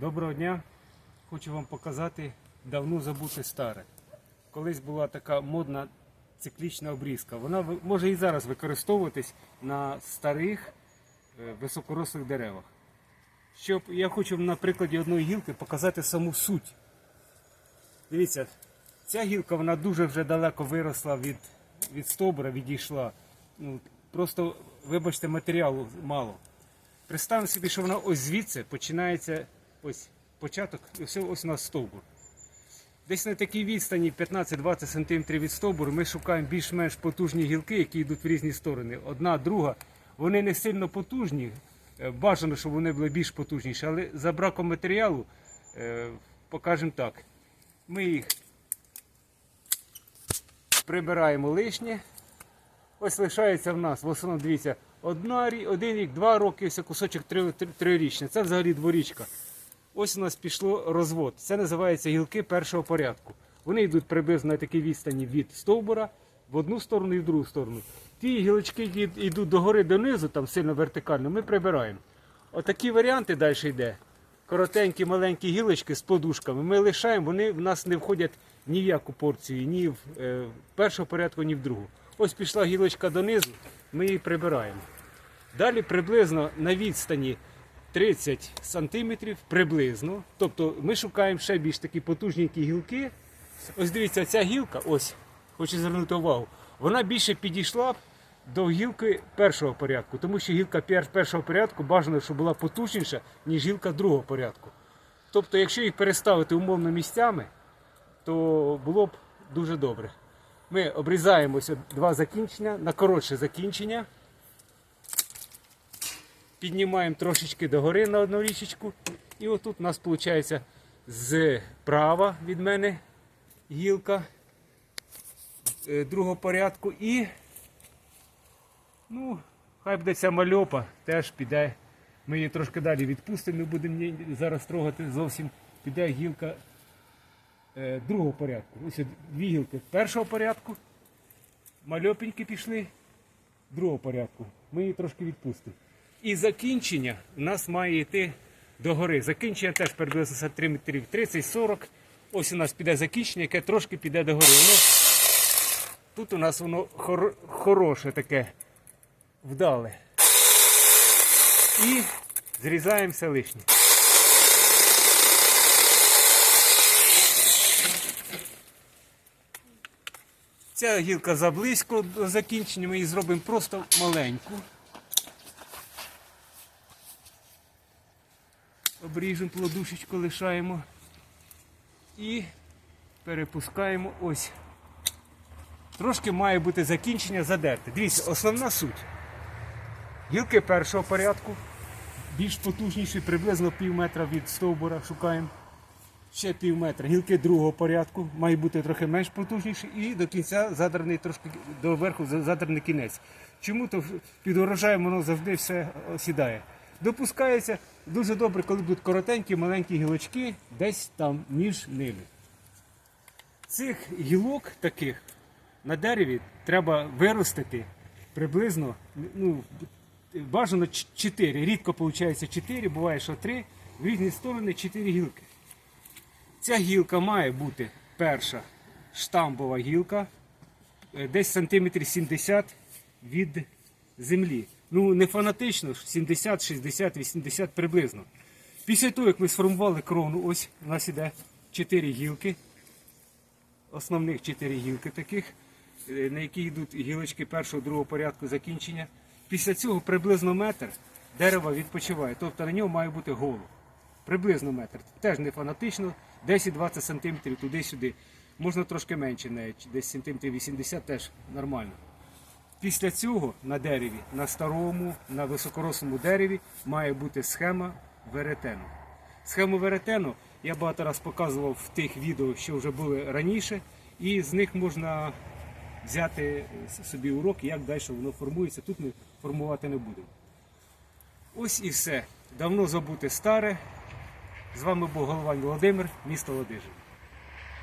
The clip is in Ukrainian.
Доброго дня! Хочу вам показати давно забуте старе. Колись була така модна циклічна обрізка. Вона може і зараз використовуватись на старих е, високорослих деревах. Щоб я хочу на прикладі одної гілки показати саму суть. Дивіться, ця гілка вона дуже вже далеко виросла від, від стовбура, відійшла. Ну, просто, вибачте, матеріалу мало. Представимо собі, що вона ось звідси починається ось початок, і ось, ось у нас стовбур. Десь на такій відстані 15-20 см від стовбуру ми шукаємо більш-менш потужні гілки, які йдуть в різні сторони. Одна, друга. Вони не сильно потужні. е, Бажано, щоб вони були більш потужніші, але за браком матеріалу, е, покажемо так. Ми їх прибираємо лишнє. Ось лишається в нас в основному, дивіться, одна, один рік, два роки, ось кусочок три, три, трирічний. Це взагалі дворічка. Ось у нас пішло розвод. Це називається гілки першого порядку. Вони йдуть приблизно на такій відстані від стовбура в одну сторону і в другу сторону. Ті гілочки, які йдуть догори донизу, там сильно вертикально, ми прибираємо. Отакі варіанти далі йде. Коротенькі, маленькі гілочки з подушками. Ми лишаємо, вони в нас не входять ні в яку порцію, ні в е, першого порядку, ні в другу. Ось пішла гілочка донизу, ми її прибираємо. Далі приблизно на відстані 30 сантиметрів, приблизно. Тобто ми шукаємо ще більш такі потужненькі гілки. Ось дивіться, ця гілка, ось, хочу звернути увагу, вона більше підійшла б до гілки першого порядку, тому що гілка першого порядку бажано, щоб була потужніша, ніж гілка другого порядку. Тобто, якщо їх переставити умовно місцями, то було б дуже добре. Ми обрізаємо ось два закінчення на коротше закінчення. Піднімаємо трошечки догори на одну річечку. І отут у нас виходить зправа від мене гілка е, другого порядку. І ну, хай буде ця мальопа, теж піде. Ми її трошки далі відпустимо, не будемо зараз трогати зовсім. Піде гілка е, другого порядку. Ось дві гілки першого порядку. Мальопенькі пішли другого порядку. Ми її трошки відпустимо. І закінчення у нас має йти догори. Закінчення теж приблизно 3 метрів 30-40. Ось у нас піде закінчення, яке трошки піде догори. Воно, тут у нас воно хор- хороше таке вдале. І зрізаємо все лишнє. Ця гілка заблизько до закінчення, ми її зробимо просто маленьку. Обріжемо плодушечку, лишаємо і перепускаємо ось. Трошки має бути закінчення задерте. Дивіться, основна суть. Гілки першого порядку, більш потужніші, приблизно пів метра від стовбура шукаємо. Ще пів метра. Гілки другого порядку, має бути трохи менш потужніші і до кінця задраний трошки до верху за- задраний кінець. Чому то під урожаєм воно завжди все осідає. Допускається дуже добре, коли будуть коротенькі, маленькі гілочки десь там між ними. Цих гілок таких на дереві треба виростити приблизно ну, бажано 4. Рідко виходить 4, буває, що 3, в різні сторони 4 гілки. Ця гілка має бути перша штамбова гілка, е, десь сантиметрів 70 від землі. Ну, не фанатично, 70, 60, 80 приблизно. Після того, як ми сформували крону, ось у нас іде 4 гілки, основних 4 гілки таких, е, на які йдуть гілочки першого, другого порядку закінчення. Після цього приблизно метр дерева відпочиває, тобто на ньому має бути голо. Приблизно метр. Теж не фанатично, 10-20 см туди-сюди. Можна трошки менше, навіть десь сантиметрів 80 теж нормально. Після цього на дереві, на старому, на високорослому дереві має бути схема веретену. Схему веретену я багато раз показував в тих відео, що вже були раніше, і з них можна взяти собі урок, як далі воно формується. Тут ми формувати не будемо. Ось і все. Давно забуте старе. З вами був Головань Володимир, місто Ладижин.